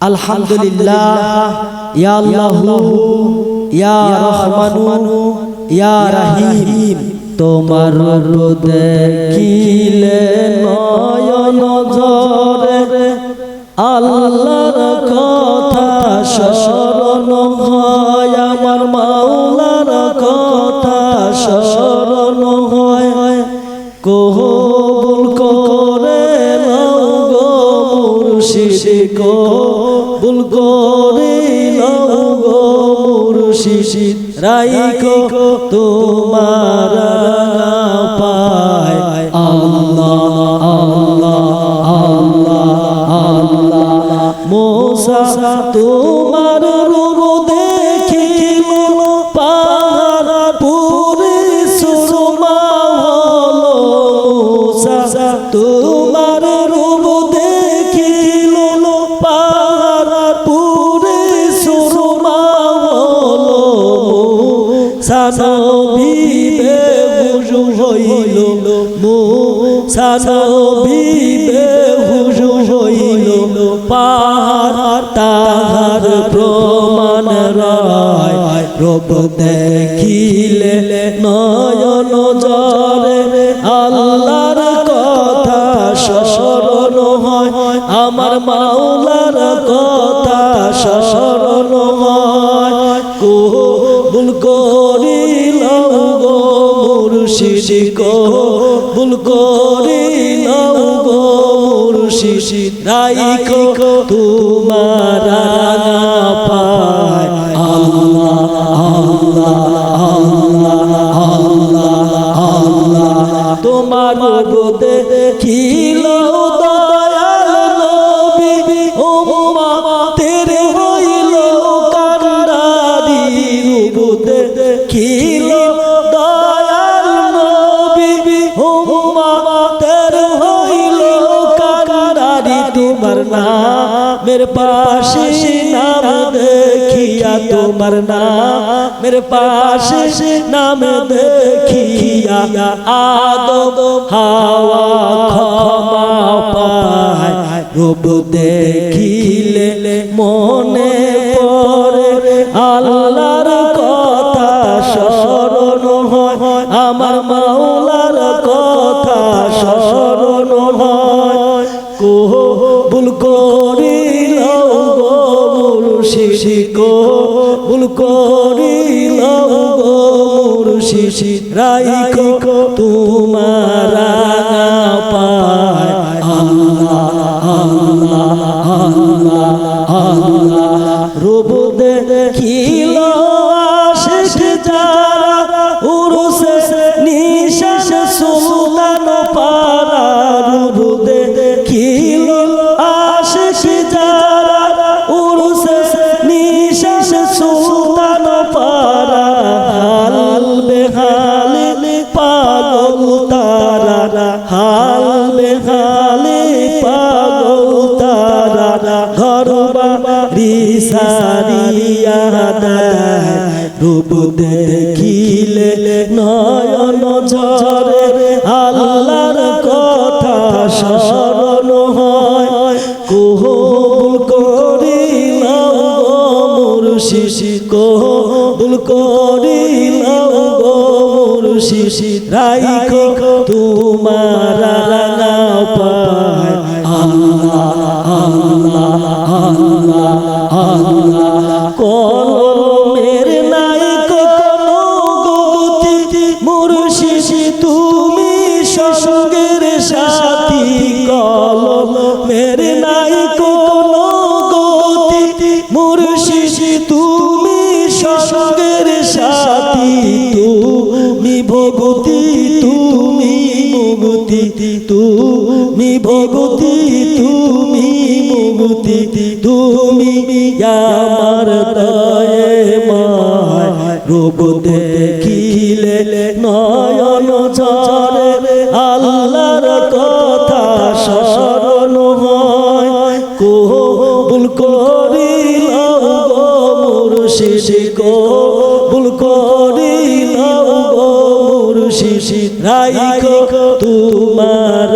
আলহামদুলিল্লাহ, ইয়া রহিম। তোমার দেখিলে নয়ন ঝরে, আল্লাহর কথা স্মরণ হয়, আমার মাওলার কথা স্মরণ হয়। কবুল মুর্শিদ কবুল করে নাও গো মুর্শিদ তোমার। সানবি বেহুশ হইল। মো সানবি বেহুশ হইল। পাহাড় তাহার প্রমাণ রায়। রব দেখিলে নয়ন জরে আল্লাহর কথা স্মরণ হয়। আমার মাওলার কথা স্মরণ কবুল করিল গো মুর্শিদ কবুল করিল গো পায়। আল্লাহ আল্লাহ আল্লাহ দয়াল নবী উম্মা রোদে খিল দয়াল নবী উম্মা তেরে হইল কান্দারি তোমার নামের পাশে নাম দেখিয়া তোমার নামের পাশে নাম দেখিয়া আদম হাওয়া ক্ষমা পায়। রূপ দেখিলে মনে আমার মাওলার কথা স্মরণ হয়। কবুল করিল গো মুর্শিদ কবুল করিল গো মুর্শিদ রাইখো। তোমার পায়। আল্লাহ আল্লাহ ঘর বাড়ি সারিয়া দেয় রূপ দেখিলে নয়ন ঝরে। আল্লাহর কথা স্মরণ হয়। কবুল করিল মুর্শিদ কবুল করিল মুর্শিদ। রাইখো তোমার পায়। আল্লাহ। আল্লাহ আল্লাহ কলমের নাই কোনো গতি। মুর্শিদ, তুমি সঙ্গের সাথী। কলমের নাই কোনো গতি। মুর্শিদ, তুমি তুমি ভগতি তুমি মুগতি তুমি আমার দয়ে মায়। রূপ দেখিলে নয়ন ঝরে, আল্লাহর কথা স্মরণ হয়। কবুল করিল গো মুর্শিদ করিল গো মুর্শিদ রাইখো তোমার